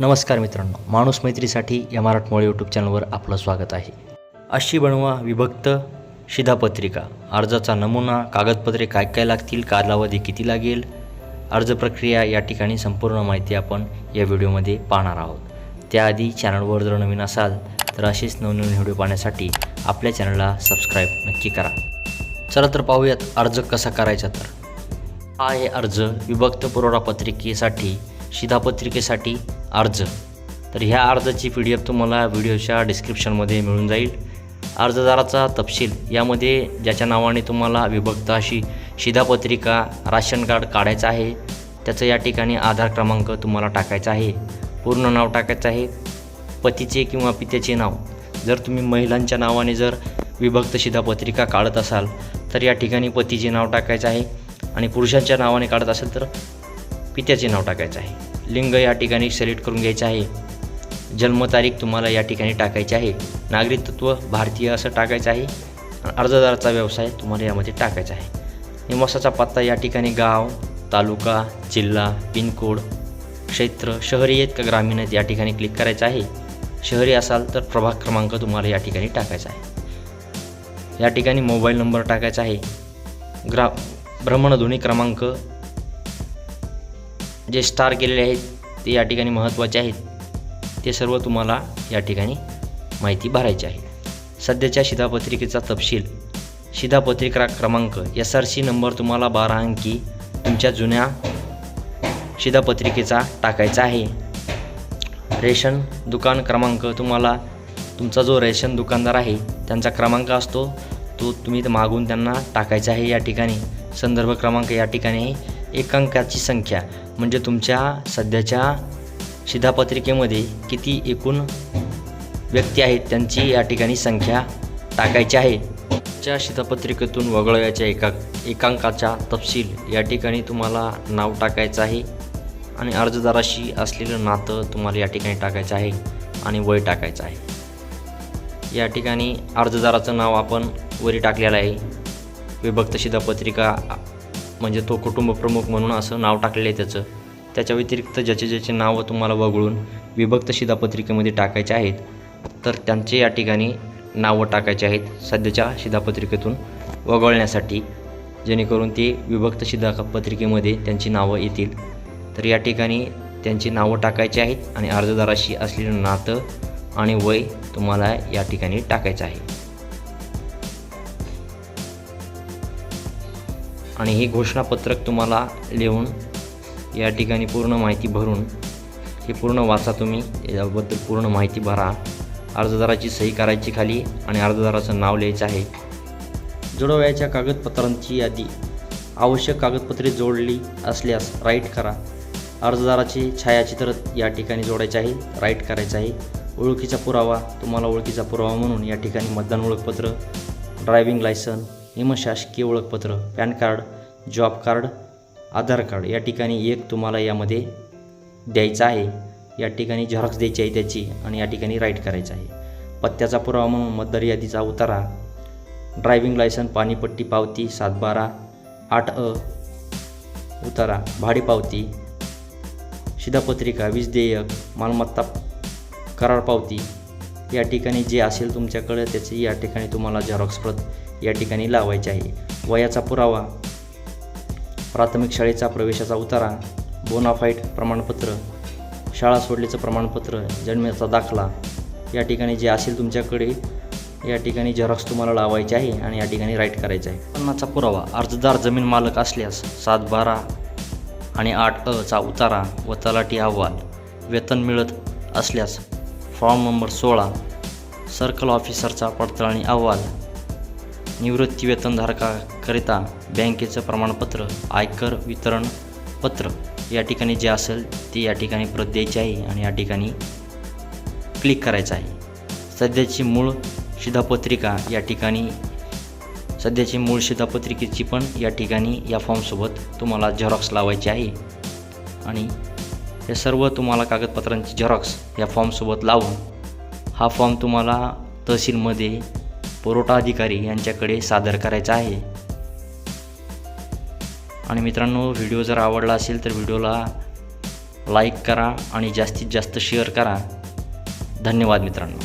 नमस्कार मित्रांनो माणूस मैत्रीसाठी या मराठमोळी यूट्यूब चॅनलवर आपलं स्वागत आहे. अशी बनवा विभक्त शिधापत्रिका. अर्जाचा नमुना कागदपत्रे काय काय लागतील कालावधी किती लागेल अर्ज प्रक्रिया या ठिकाणी संपूर्ण माहिती आपण या व्हिडिओमध्ये पाहणार आहोत. त्याआधी चॅनलवर जर नवीन असाल तर असेच नवनवीन व्हिडिओ पाहण्यासाठी आपल्या चॅनलला सबस्क्राईब नक्की करा. चला तर पाहूयात अर्ज कसा करायचा तर. हा आहे अर्ज विभक्त पुरवठा पत्रिकेसाठी शिधापत्रिकेसाठी अर्ज. तर ह्या अर्जाची पी डी एफ तुम्हाला व्हिडिओच्या डिस्क्रिप्शनमध्ये मिळून जाईल. अर्जदाराचा तपशील यामध्ये ज्याच्या नावाने तुम्हाला विभक्त अशी शिधापत्रिका राशन कार्ड काढायचं आहे त्याचं या ठिकाणी आधार क्रमांक तुम्हाला टाकायचा आहे पूर्ण नाव टाकायचं आहे पतीचे किंवा पित्याचे नाव. जर तुम्ही महिलांच्या नावाने जर विभक्त शिधापत्रिका काढत असाल तर या ठिकाणी पतीचे नाव टाकायचं आहे. आणि पुरुषांच्या नावाने काढत असेल तर पित्याचे नाव टाकायचं आहे. लिंग या ठिकाणी सिलेक्ट करून घ्यायचं आहे. जन्मतारीख तुम्हाला या ठिकाणी टाकायची आहे. नागरिकत्व भारतीय असं टाकायचं आहे. अर्जदाराचा व्यवसाय तुम्हाला यामध्ये टाकायचा आहे. निवासाचा पत्ता या ठिकाणी गाव तालुका जिल्हा पिनकोड क्षेत्र शहरी आहेत का ग्रामीण आहेत या ठिकाणी क्लिक करायचं आहे. शहरी असाल तर प्रभाग क्रमांक तुम्हाला या ठिकाणी टाकायचा आहे. या ठिकाणी मोबाईल नंबर टाकायचा आहे. ग्रा भ्रमणध्वनी क्रमांक जे स्टार केलेले आहेत ते या ठिकाणी महत्त्वाचे आहेत. ते सर्व तुम्हाला या ठिकाणी माहिती भरायची आहे. सध्याच्या शिधापत्रिकेचा तपशील. शिधापत्रिका क्रमांक एस आर सी नंबर तुम्हाला बारा अंकी तुमच्या जुन्या शिधापत्रिकेचा टाकायचा आहे. रेशन दुकान क्रमांक तुम्हाला तुमचा जो रेशन दुकानदार आहे त्यांचा क्रमांक असतो तो तुम्ही मागून त्यांना टाकायचा आहे या ठिकाणी. संदर्भ क्रमांक या ठिकाणी एकांकाची एक अंकाची संख्या म्हणजे तुमच्या सध्याच्या शिधापत्रिकेमध्ये किती एकूण व्यक्ती आहेत त्यांची या ठिकाणी संख्या टाकायची आहे. च्या शिधापत्रिकेतून वगळवायच्या एका एकांकाचा तपशील या ठिकाणी तुम्हाला नाव टाकायचं आहे आणि अर्जदाराशी असलेलं नातं तुम्हाला या ठिकाणी टाकायचं आहे आणि वय टाकायचं आहे. या ठिकाणी अर्जदाराचं नाव आपण वरी टाकलेलं आहे. विभक्त शिधापत्रिका म्हणजे तो कुटुंबप्रमुख म्हणून असं नाव टाकलेलं आहे त्याचं. त्याच्या व्यतिरिक्त ज्याचे ज्याचे नावं तुम्हाला वगळून विभक्त शिधापत्रिकेमध्ये टाकायचे आहेत तर त्यांचे या ठिकाणी नावं टाकायचे आहेत सध्याच्या शिधापत्रिकेतून वगळण्यासाठी जेणेकरून ते विभक्त शिधापत्रिकेमध्ये त्यांची नावं येतील. तर या ठिकाणी त्यांची नावं टाकायची आहेत आणि अर्जदाराशी असलेलं नातं आणि वय तुम्हाला या ठिकाणी टाकायचं आहे. आणि हे घोषणापत्रक तुम्हाला लिहून या ठिकाणी पूर्ण माहिती भरून हे पूर्ण वाचा तुम्ही. याबद्दल पूर्ण माहिती भरा. अर्जदाराची सही करायची खाली आणि अर्जदाराचं नाव लिहायचं आहे. जोडवयाच्या कागदपत्रांची यादी. आवश्यक कागदपत्रे जोडली असल्यास राईट करा. अर्जदाराची छायाचित्र या ठिकाणी जोडायचे आहे राईट करायचं आहे. ओळखीचा पुरावा तुम्हाला ओळखीचा पुरावा म्हणून या ठिकाणी मतदान ओळखपत्र ड्रायव्हिंग लायसन निमशासकीय ओळखपत्र PAN card job card Aadhaar card या ठिकाणी एक तुम्हाला यामध्ये द्यायचं आहे. या ठिकाणी झेरॉक्स द्यायची आहे त्याची आणि या ठिकाणी राईट करायचं आहे. पत्त्याचा पुरावा म्हणून मतदार यादीचा उतारा. ड्रायव्हिंग लायसन पाणीपट्टी पावती सातबारा आठ अ उतारा भाडेपावती शिधापत्रिका वीज देयक मालमत्ता करार पावती. या ठिकाणी जे असेल तुमच्याकडे त्याची या ठिकाणी तुम्हाला झेरॉक्स प्रत या ठिकाणी लावायचे आहे. वयाचा पुरावा प्राथमिक शाळेचा प्रवेशाचा उतारा बोनाफाईट प्रमाणपत्र शाळा सोडल्याचं प्रमाणपत्र जन्माचा दाखला या ठिकाणी जे असेल तुमच्याकडे या ठिकाणी झेरॉक्स तुम्हाला लावायचे आहे आणि या ठिकाणी राईट करायचं आहे. उत्पन्नाचा पुरावा अर्जदार जमीन मालक असल्यास सात बारा आणि आठ अचा उतारा व तलाठी अहवाल वेतन मिळत असल्यास फॉर्म नंबर सोळा सर्कल ऑफिसरचा पडताळणी अहवाल निवृत्ती वेतनधारकाकरिता बँकेचं प्रमाणपत्र आयकर वितरण पत्र या ठिकाणी जे असेल ते या ठिकाणी प्रत द्यायची आहे आणि या ठिकाणी क्लिक करायचं आहे. सध्याची मूळ शिधापत्रिका या ठिकाणी सध्याची मूळ शिधापत्रिकेची पण या ठिकाणी या फॉर्मसोबत तुम्हाला झेरॉक्स लावायची आहे. आणि हे सर्व तुम्हाला कागदपत्रांची झेरॉक्स या फॉर्मसोबत लावून हा फॉर्म तुम्हाला तहसीलमध्ये पुरवठा अधिकारी यांच्याकडे सादर करायचा आहे. आणि मित्रांनो व्हिडिओ जर आवडला असेल तर व्हिडिओला लाईक करा आणि जास्तीत जास्त शेअर करा. धन्यवाद मित्रांनो.